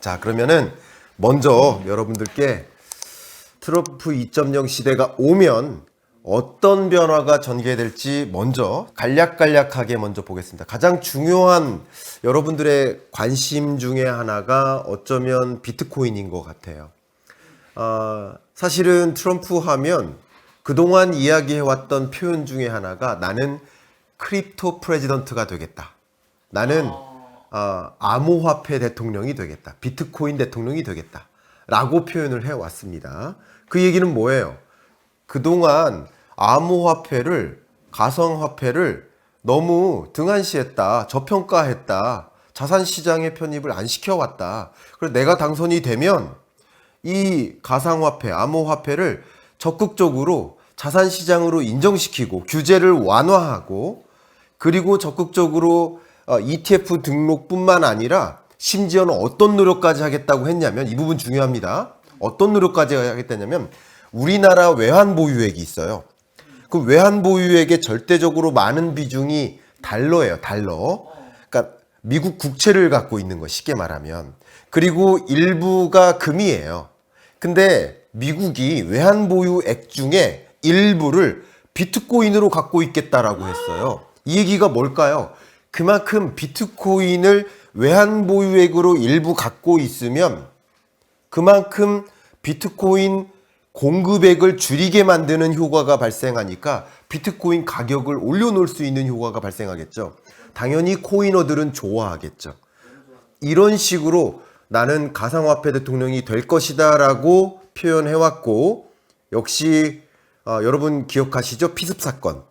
자, 그러면은 먼저 여러분들께 트럼프 2.0 시대가 오면 어떤 변화가 전개될지 먼저 간략간략하게 먼저 보겠습니다. 가장 중요한 여러분들의 관심 중에 하나가 어쩌면 비트코인인 것 같아요. 어, 사실은 트럼프 하면 그동안 이야기해왔던 표현 중에 하나가 나는 크립토 프레지던트가 되겠다. 나는 어, 암호화폐 대통령이 되겠다. 비트코인 대통령이 되겠다. 라고 표현을 해왔습니다. 그 얘기는 뭐예요? 그동안 암호화폐를, 가상화폐를 너무 등한시했다. 저평가했다. 자산시장에 편입을 안 시켜왔다. 그래서 내가 당선이 되면 이 가상화폐, 암호화폐를 적극적으로 자산시장으로 인정시키고 규제를 완화하고 그리고 적극적으로 어, ETF 등록뿐만 아니라 심지어는 어떤 노력까지 하겠다고 했냐면 이 부분 중요합니다. 어떤 노력까지 하겠다냐면 우리나라 외환 보유액이 있어요. 그 외환 보유액의 절대적으로 많은 비중이 달러예요. 달러. 그러니까 미국 국채를 갖고 있는 거 쉽게 말하면 그리고 일부가 금이에요. 근데 미국이 외환 보유액 중에 일부를 비트코인으로 갖고 있겠다라고 했어요. 이 얘기가 뭘까요? 그만큼 비트코인을 외환 보유액으로 일부 갖고 있으면 그만큼 비트코인 공급액을 줄이게 만드는 효과가 발생하니까 비트코인 가격을 올려놓을 수 있는 효과가 발생하겠죠. 당연히 코이너들은 좋아하겠죠. 이런 식으로 나는 가상화폐 대통령이 될 것이다라고 표현해왔고 역시 어, 여러분 기억하시죠? 피습 사건.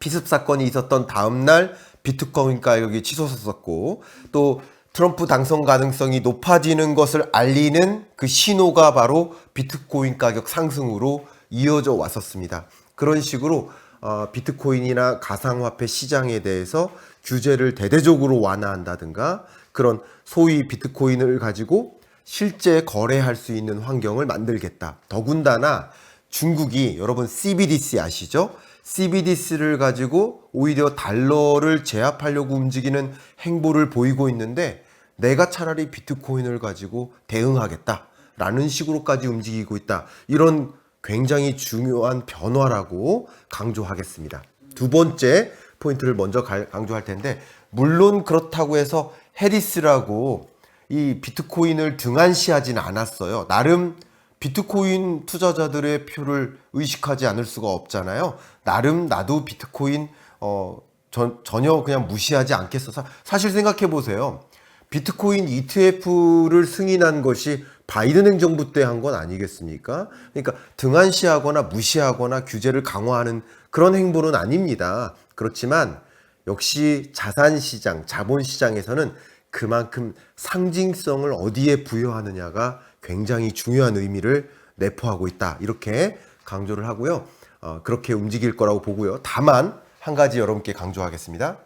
피습 사건이 있었던 다음 날 비트코인 가격이 치솟았었고 또 트럼프 당선 가능성이 높아지는 것을 알리는 그 신호가 바로 비트코인 가격 상승으로 이어져 왔었습니다. 그런 식으로 어, 비트코인이나 가상화폐 시장에 대해서 규제를 대대적으로 완화한다든가 그런 소위 비트코인을 가지고 실제 거래할 수 있는 환경을 만들겠다. 더군다나 중국이 여러분 CBDC 아시죠? CBDC를 가지고 오히려 달러를 제압하려고 움직이는 행보를 보이고 있는데 내가 차라리 비트코인을 가지고 대응하겠다라는 식으로까지 움직이고 있다. 이런 굉장히 중요한 변화라고 강조하겠습니다. 두 번째 포인트를 먼저 갈- 강조할 텐데 물론 그렇다고 해서 해리스라고 이 비트코인을 등한시하지는 않았어요. 나름 비트코인 투자자들의 표를 의식하지 않을 수가 없잖아요. 나름 나도 비트코인 어, 전, 전혀 그냥 무시하지 않겠어. 사, 사실 생각해 보세요. 비트코인 ETF를 승인한 것이 바이든 행정부 때 한 건 아니겠습니까? 그러니까 등한시하거나 무시하거나 규제를 강화하는 그런 행보는 아닙니다. 그렇지만 역시 자산시장, 자본시장에서는 그만큼 상징성을 어디에 부여하느냐가 굉장히 중요한 의미를 내포하고 있다. 이렇게 강조를 하고요. 어, 그렇게 움직일 거라고 보고요. 다만 한 가지 여러분께 강조하겠습니다.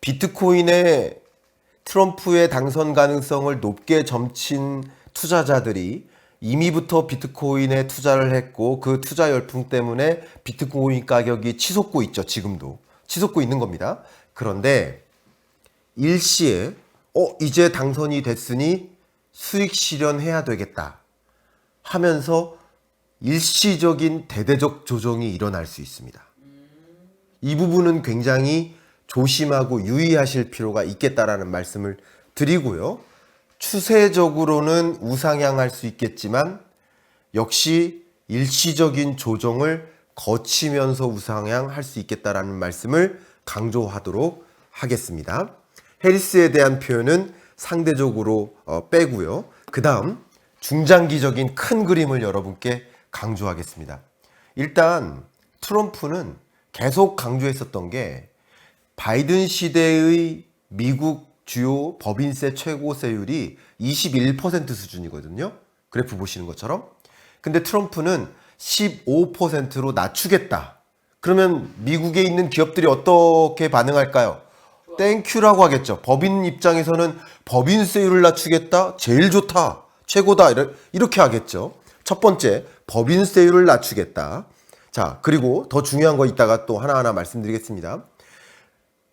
비트코인의 트럼프의 당선 가능성을 높게 점친 투자자들이 이미부터 비트코인에 투자를 했고 그 투자 열풍 때문에 비트코인 가격이 치솟고 있죠. 지금도 치솟고 있는 겁니다. 그런데 일시에 어 이제 당선이 됐으니 수익 실현해야 되겠다 하면서 일시적인 대대적 조정이 일어날 수 있습니다. 이 부분은 굉장히 조심하고 유의하실 필요가 있겠다라는 말씀을 드리고요. 추세적으로는 우상향할 수 있겠지만 역시 일시적인 조정을 거치면서 우상향할 수 있겠다라는 말씀을 강조하도록 하겠습니다. 해리스에 대한 표현은 상대적으로 어, 빼고요. 그 다음 중장기적인 큰 그림을 여러분께 강조하겠습니다. 일단 트럼프는 계속 강조했었던 게 바이든 시대의 미국 주요 법인세 최고세율이 21% 수준이거든요. 그래프 보시는 것처럼. 근데 트럼프는 15%로 낮추겠다. 그러면 미국에 있는 기업들이 어떻게 반응할까요? 땡큐라고 하겠죠. 법인 입장에서는 법인세율을 낮추겠다? 제일 좋다. 최고다. 이렇게 하겠죠. 첫 번째, 법인세율을 낮추겠다. 자, 그리고 더 중요한 거 이따가 또 하나하나 말씀드리겠습니다.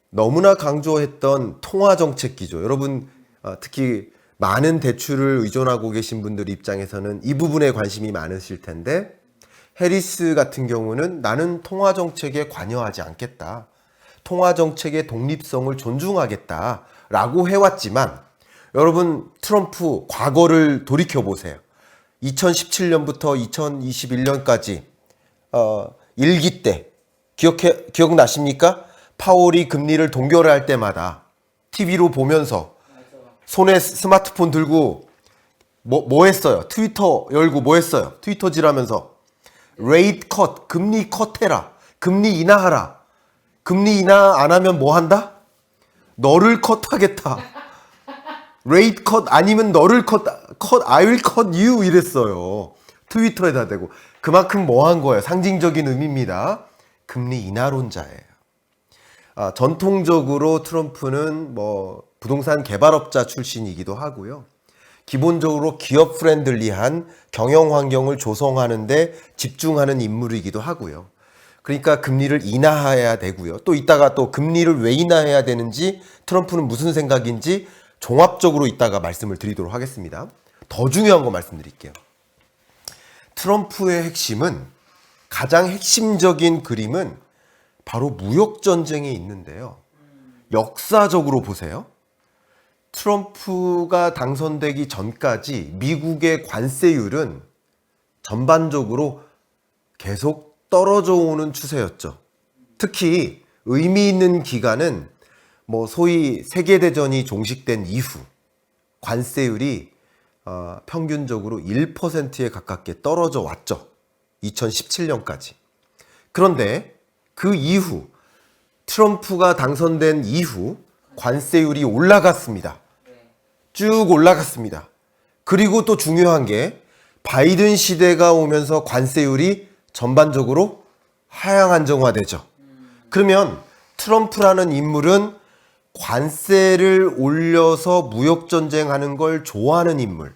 너무나 강조했던 통화 정책 기조. 여러분 어, 특히 많은 대출을 의존하고 계신 분들 입장에서는 이 부분에 관심이 많으실 텐데 해리스 같은 경우는 나는 통화 정책에 관여하지 않겠다. 통화 정책의 독립성을 존중하겠다라고 해왔지만 여러분 트럼프 과거를 돌이켜 보세요. 2017년부터 2021년까지 어, 일기 때 기억해 기억나십니까? 파월이 금리를 동결할 때마다 TV로 보면서 손에 스마트폰 들고 뭐, 뭐 했어요? 트위터 열고 뭐 했어요? 트위터질하면서 레이트 컷 금리 컷해라 금리 인하하라 금리 인하 안 하면 뭐 한다? 너를 컷하겠다 레이트 컷 아니면 너를 컷, 컷, I will cut you 이랬어요. 트위터에다 대고. 그만큼 뭐 한 거예요? 상징적인 의미입니다. 금리 인하론자예요. 아, 전통적으로 트럼프는 뭐 부동산 개발업자 출신이기도 하고요. 기본적으로 기업 프렌들리한 경영 환경을 조성하는데 집중하는 인물이기도 하고요. 그러니까 금리를 인하해야 되고요. 또 이따가 또 금리를 왜 인하해야 되는지 트럼프는 무슨 생각인지 종합적으로 이따가 말씀을 드리도록 하겠습니다. 더 중요한 거 말씀드릴게요. 트럼프의 핵심은 가장 핵심적인 그림은 바로 무역 전쟁에 있는데요. 역사적으로 보세요. 트럼프가 당선되기 전까지 미국의 관세율은 전반적으로 계속 떨어져 오는 추세였죠. 특히 의미 있는 기간은 뭐 소위 세계대전이 종식된 이후 관세율이 어, 평균적으로 1%에 가깝게 떨어져 왔죠. 2017년까지. 그런데 그 이후 트럼프가 당선된 이후 관세율이 올라갔습니다. 쭉 올라갔습니다. 그리고 또 중요한 게 바이든 시대가 오면서 관세율이 전반적으로 하향 안정화되죠. 그러면 트럼프라는 인물은 관세를 올려서 무역 전쟁하는 걸 좋아하는 인물.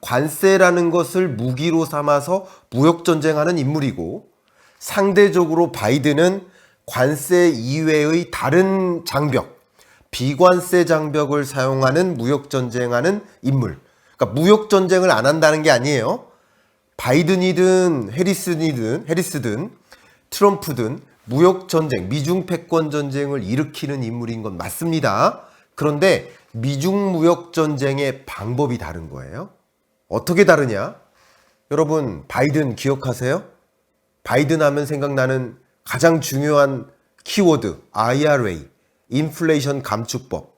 관세라는 것을 무기로 삼아서 무역 전쟁하는 인물이고 상대적으로 바이든은 관세 이외의 다른 장벽, 비관세 장벽을 사용하는 무역 전쟁하는 인물. 그러니까 무역 전쟁을 안 한다는 게 아니에요. 바이든이든 해리스든 해리스든 트럼프든 무역 전쟁, 미중 패권 전쟁을 일으키는 인물인 건 맞습니다. 그런데 미중 무역 전쟁의 방법이 다른 거예요. 어떻게 다르냐? 여러분, 바이든 기억하세요? 바이든 하면 생각나는 가장 중요한 키워드, IRA, 인플레이션 감축법.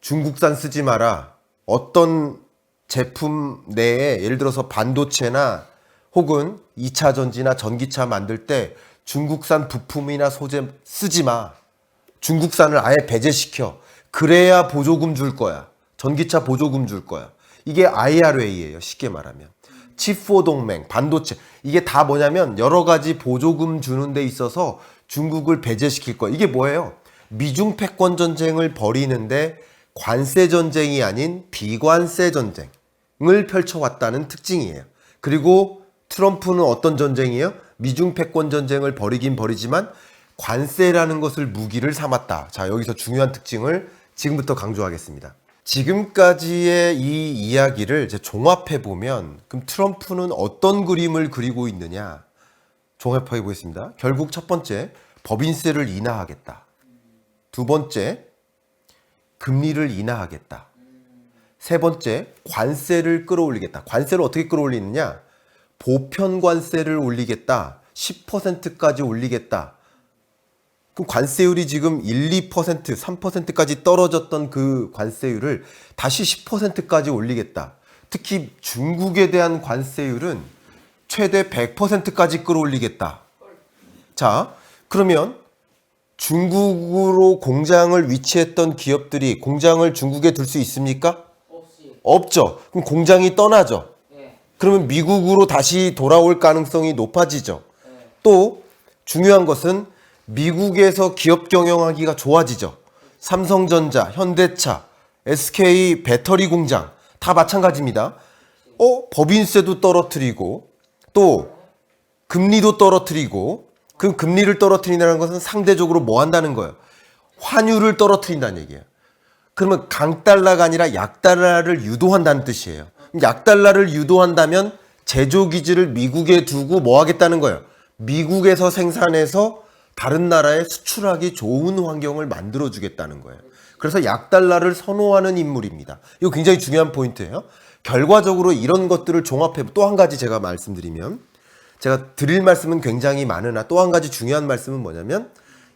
중국산 쓰지 마라. 어떤 제품 내에 예를 들어서 반도체나 혹은 2차 전지나 전기차 만들 때 중국산 부품이나 소재 쓰지 마. 중국산을 아예 배제시켜. 그래야 보조금 줄 거야. 전기차 보조금 줄 거야. 이게 IRA예요. 쉽게 말하면. 칩4 동맹, 반도체. 이게 다 뭐냐면 여러 가지 보조금 주는 데 있어서 중국을 배제시킬 거야. 이게 뭐예요? 미중 패권 전쟁을 벌이는데 관세 전쟁이 아닌 비관세 전쟁을 펼쳐왔다는 특징이에요. 그리고 트럼프는 어떤 전쟁이에요? 미중 패권 전쟁을 벌이긴 벌이지만 관세라는 것을 무기를 삼았다. 자, 여기서 중요한 특징을 지금부터 강조하겠습니다. 지금까지의 이 이야기를 종합해 보면 그럼 트럼프는 어떤 그림을 그리고 있느냐? 종합해 보겠습니다. 결국 첫 번째, 법인세를 인하하겠다. 두 번째, 금리를 인하하겠다. 세 번째, 관세를 끌어올리겠다. 관세를 어떻게 끌어올리느냐? 보편 관세를 올리겠다. 10%까지 올리겠다. 그럼 관세율이 지금 1, 2%, 3%까지 떨어졌던 그 관세율을 다시 10%까지 올리겠다. 특히 중국에 대한 관세율은 최대 100%까지 끌어올리겠다. 자, 그러면 중국으로 공장을 위치했던 기업들이 공장을 중국에 둘 수 있습니까? 없이 없죠. 그럼 공장이 떠나죠. 예, 그러면 미국으로 다시 돌아올 가능성이 높아지죠. 예, 또 중요한 것은 미국에서 기업 경영하기가 좋아지죠. 삼성전자, 현대차, SK 배터리 공장 다 마찬가지입니다. 어, 법인세도 떨어뜨리고 또 금리도 떨어뜨리고 그 금리를 떨어뜨린다는 것은 상대적으로 뭐 한다는 거예요? 환율을 떨어뜨린다는 얘기예요. 그러면 강달러가 아니라 약달러를 유도한다는 뜻이에요. 약달러를 유도한다면 제조기지를 미국에 두고 뭐 하겠다는 거예요? 미국에서 생산해서 다른 나라에 수출하기 좋은 환경을 만들어 주겠다는 거예요. 그래서 약달러를 선호하는 인물입니다. 이거 굉장히 중요한 포인트예요. 결과적으로 이런 것들을 종합해 또 한 가지 제가 말씀드리면 제가 드릴 말씀은 굉장히 많으나 또 한 가지 중요한 말씀은 뭐냐면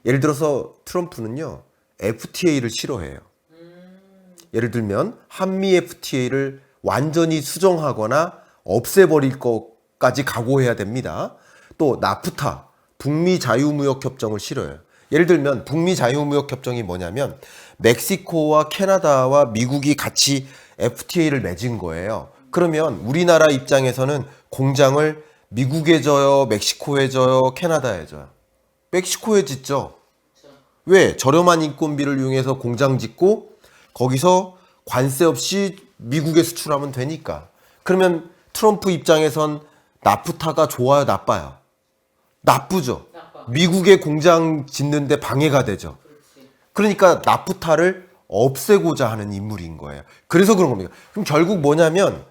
예를 들어서 트럼프는요 FTA를 싫어해요. 예를 들면 한미 FTA를 완전히 수정하거나 없애버릴 것까지 각오해야 됩니다. 또 나프타 북미 자유무역 협정을 싫어해요. 예를 들면 북미 자유무역 협정이 뭐냐면 멕시코와 캐나다와 미국이 같이 FTA를 맺은 거예요. 그러면 우리나라 입장에서는 공장을 미국에 져요, 멕시코에 져요, 캐나다에 져요. 멕시코에 짓죠. 왜? 저렴한 인건비를 이용해서 공장 짓고 거기서 관세 없이 미국에 수출하면 되니까. 그러면 트럼프 입장에선 나프타가 좋아요, 나빠요? 나쁘죠. 나빠. 미국의 공장 짓는데 방해가 되죠. 그렇지. 그러니까 나프타를 없애고자 하는 인물인 거예요. 그래서 그런 겁니다. 그럼 결국 뭐냐면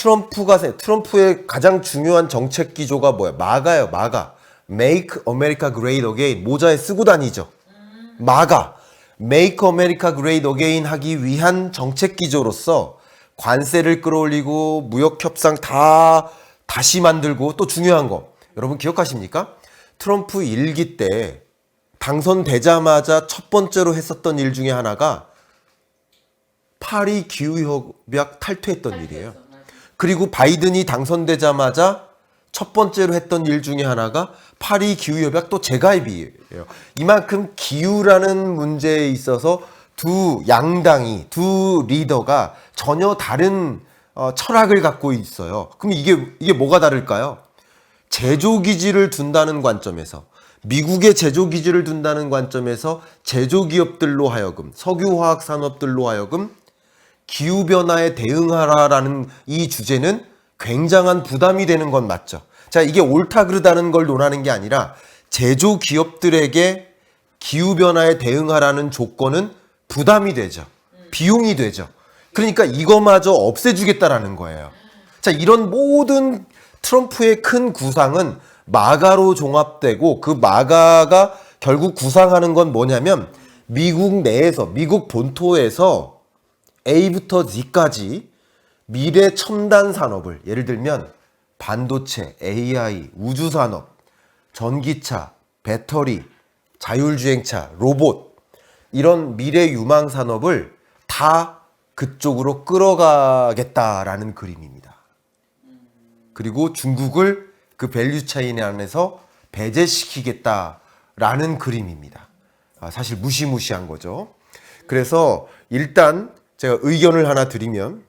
트럼프가 세- 트럼프의 가장 중요한 정책 기조가 뭐야? 마가요, 마가. Make America Great Again 모자에 쓰고 다니죠. 마가. Make America Great Again 하기 위한 정책 기조로서 관세를 끌어올리고 무역 협상 다 다시 만들고 또 중요한 거 여러분 기억하십니까? 트럼프 일기 때 당선되자마자 첫 번째로 했었던 일 중에 하나가 파리 기후협약 탈퇴했던 일이에요. 그리고 바이든이 당선되자마자 첫 번째로 했던 일 중에 하나가 파리 기후협약 또 재가입이에요. 이만큼 기후라는 문제에 있어서 두 양당이 두 리더가 전혀 다른 어, 철학을 갖고 있어요. 그럼 이게 이게 뭐가 다를까요? 제조 기지를 둔다는 관점에서 미국의 제조 기지를 둔다는 관점에서 제조 기업들로 하여금 석유 화학 산업들로 하여금 기후 변화에 대응하라라는 이 주제는 굉장한 부담이 되는 건 맞죠. 자, 이게 옳다 그르다는 걸 논하는 게 아니라 제조 기업들에게 기후 변화에 대응하라는 조건은 부담이 되죠. 비용이 되죠. 그러니까 이거마저 없애주겠다라는 거예요. 자, 이런 모든 트럼프의 큰 구상은 마가로 종합되고 그 마가가 결국 구상하는 건 뭐냐면 미국 내에서, 미국 본토에서 A부터 Z까지 미래 첨단 산업을 예를 들면 반도체, AI, 우주 산업, 전기차, 배터리, 자율주행차, 로봇 이런 미래 유망 산업을 다 그쪽으로 끌어가겠다라는 그림입니다. 그리고 중국을 그 밸류 차인 안에서 배제시키겠다라는 그림입니다. 아, 사실 무시무시한 거죠. 그래서 일단 제가 의견을 하나 드리면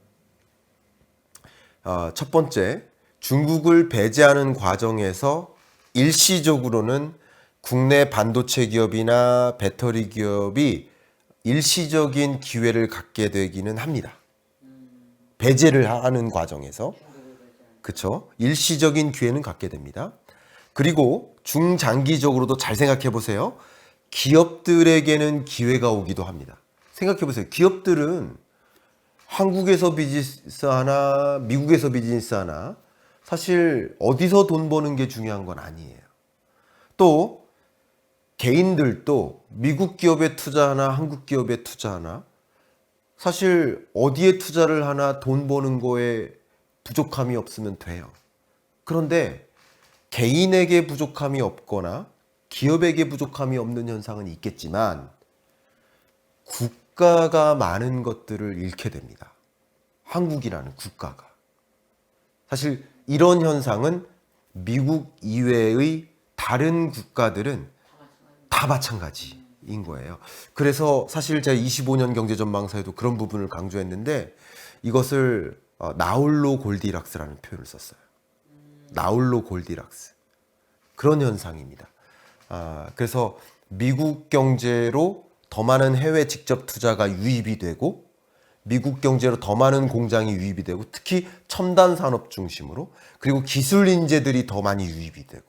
어, 첫 번째 중국을 배제하는 과정에서 일시적으로는 국내 반도체 기업이나 배터리 기업이 일시적인 기회를 갖게 되기는 합니다. 배제를 하는 과정에서 그쵸 일시적인 기회는 갖게 됩니다. 그리고 중장기적으로도 잘 생각해 보세요. 기업들에게는 기회가 오기도 합니다. 생각해 보세요. 기업들은 한국에서 비즈니스 하나, 미국에서 비즈니스 하나, 사실 어디서 돈 버는 게 중요한 건 아니에요. 또 개인들도 미국 기업에 투자하나, 한국 기업에 투자하나, 사실 어디에 투자를 하나 돈 버는 거에 부족함이 없으면 돼요. 그런데 개인에게 부족함이 없거나 기업에게 부족함이 없는 현상은 있겠지만 국 가가 많은 것들을 잃게 됩니다. 한국이라는 국가가. 사실 이런 현상은 미국 이외의 다른 국가들은 다 마찬가지인 거예요. 그래서 사실 제가 25년 경제전망사에도 그런 부분을 강조했는데 이것을 어, 나홀로 골디락스라는 표현을 썼어요. 나홀로 골디락스. 그런 현상입니다. 아, 그래서 미국 경제로 더 많은 해외 직접 투자가 유입이 되고 미국 경제로 더 많은 공장이 유입이 되고 특히 첨단 산업 중심으로 그리고 기술 인재들이 더 많이 유입이 되고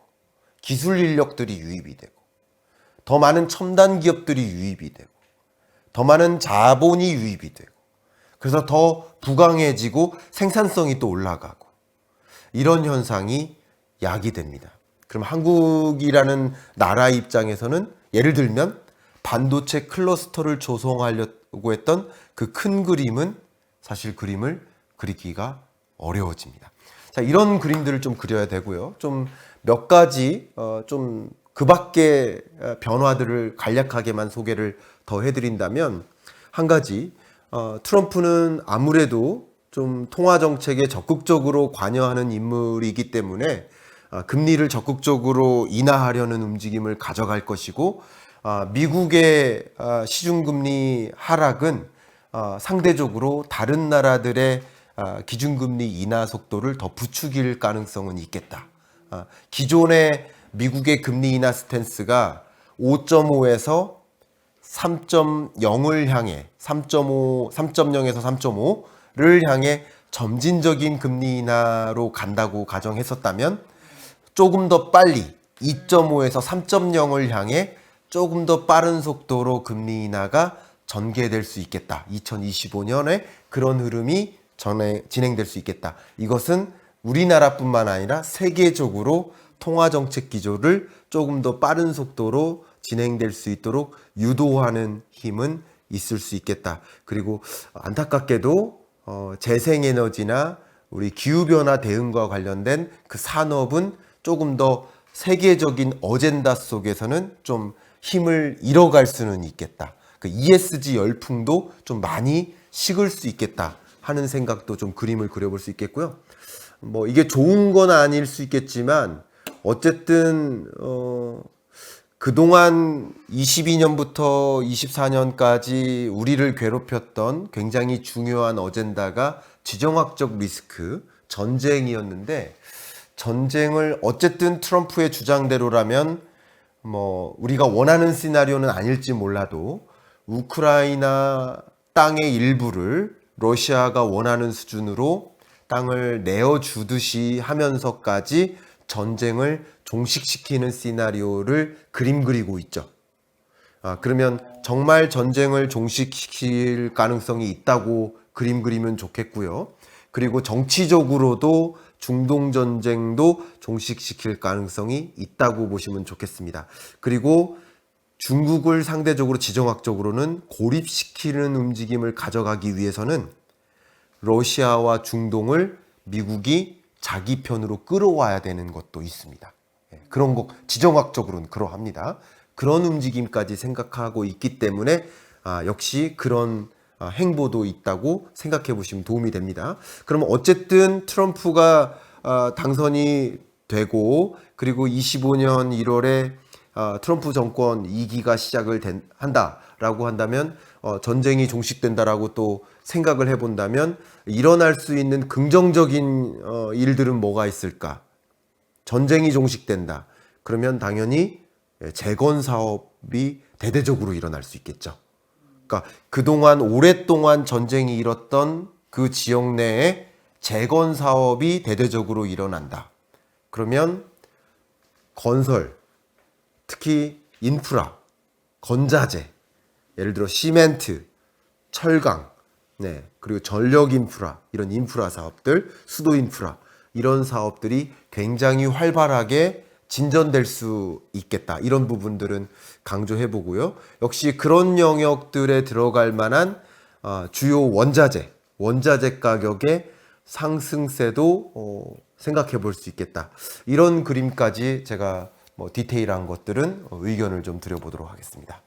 기술 인력들이 유입이 되고 더 많은 첨단 기업들이 유입이 되고 더 많은 자본이 유입이 되고 그래서 더 부강해지고 생산성이 또 올라가고 이런 현상이 야기됩니다. 그럼 한국이라는 나라 입장에서는 예를 들면 반도체 클러스터를 조성하려고 했던 그 큰 그림은 사실 그림을 그리기가 어려워집니다. 자, 이런 그림들을 좀 그려야 되고요. 좀 몇 가지 어, 좀 그밖의 어, 변화들을 간략하게만 소개를 더 해드린다면 한 가지 어, 트럼프는 아무래도 좀 통화 정책에 적극적으로 관여하는 인물이기 때문에 아, 금리를 적극적으로 인하하려는 움직임을 가져갈 것이고 아, 미국의 아, 시중금리 하락은 아, 상대적으로 다른 나라들의 아, 기준금리 인하 속도를 더 부추길 가능성은 있겠다. 아, 기존의 미국의 금리 인하 스탠스가 5.5에서 3.0을 향해 3.5, 3.0에서 3.5를 향해 점진적인 금리 인하로 간다고 가정했었다면 조금 더 빨리 2.5에서 3.0을 향해 조금 더 빠른 속도로 금리 인하가 전개될 수 있겠다. 2025년에 그런 흐름이 전에 진행될 수 있겠다. 이것은 우리나라뿐만 아니라 세계적으로 통화 정책 기조를 조금 더 빠른 속도로 진행될 수 있도록 유도하는 힘은 있을 수 있겠다. 그리고 안타깝게도 어, 재생에너지나 우리 기후변화 대응과 관련된 그 산업은 조금 더 세계적인 어젠다 속에서는 좀 힘을 잃어갈 수는 있겠다. 그 ESG 열풍도 좀 많이 식을 수 있겠다 하는 생각도 좀 그림을 그려볼 수 있겠고요. 뭐 이게 좋은 건 아닐 수 있겠지만 어쨌든 어 그동안 22년부터 24년까지 우리를 괴롭혔던 굉장히 중요한 어젠다가 지정학적 리스크 전쟁이었는데 전쟁을 어쨌든 트럼프의 주장대로라면 뭐 우리가 원하는 시나리오는 아닐지 몰라도 우크라이나 땅의 일부를 러시아가 원하는 수준으로 땅을 내어 주듯이 하면서까지 전쟁을 종식시키는 시나리오를 그림 그리고 있죠. 아, 그러면 정말 전쟁을 종식시킬 가능성이 있다고 그림 그리면 좋겠고요. 그리고 정치적으로도 중동 전쟁도 종식시킬 가능성이 있다고 보시면 좋겠습니다. 그리고 중국을 상대적으로 지정학적으로는 고립시키는 움직임을 가져가기 위해서는 러시아와 중동을 미국이 자기 편으로 끌어와야 되는 것도 있습니다. 예, 그런 거 지정학적으로는 그러합니다. 그런 움직임까지 생각하고 있기 때문에 아, 역시 그런 아, 행보도 있다고 생각해 보시면 도움이 됩니다. 그러면 어쨌든 트럼프가 아, 당선이 되고 그리고 25년 1월에 아, 트럼프 정권 2기가 시작을 된, 한다라고 한다면 어, 전쟁이 종식된다라고 또 생각을 해본다면 일어날 수 있는 긍정적인 어, 일들은 뭐가 있을까? 전쟁이 종식된다. 그러면 당연히 예, 재건 사업이 대대적으로 일어날 수 있겠죠. 그러니까 그동안 오랫동안 전쟁이 일었던 그 지역 내에 재건 사업이 대대적으로 일어난다. 그러면 건설, 특히 인프라, 건자재, 예를 들어 시멘트, 철강, 네, 그리고 전력 인프라, 이런 인프라 사업들, 수도 인프라, 이런 사업들이 굉장히 활발하게 진전될 수 있겠다. 이런 부분들은 강조해 보고요. 역시 그런 영역들에 들어갈 만한 어, 주요 원자재, 원자재 가격의 상승세도 어, 생각해 볼 수 있겠다. 이런 그림까지 제가 뭐 디테일한 것들은 어, 의견을 좀 드려보도록 하겠습니다.